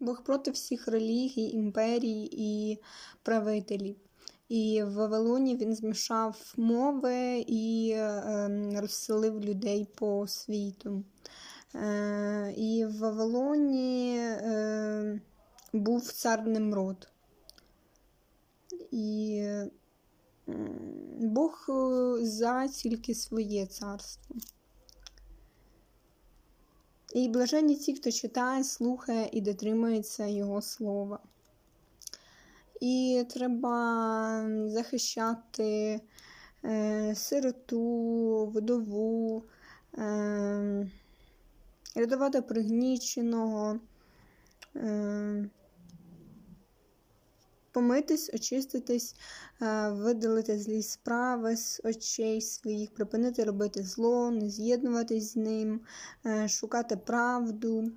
Бог проти всіх релігій, імперій і правителів. І в Вавилоні він змішав мови і е, розселив людей по світу. Е, і в Вавилоні е, був цар Немрод. І Бог е, за тільки своє царство. І блаженні ті, хто читає, слухає і дотримується Його слова. І треба захищати е, сироту, вдову, е, рятувати пригніченого, е, помитись, очиститись, е, видалити злі справи з очей своїх, припинити робити зло, не з'єднуватись з ним, е, шукати правду,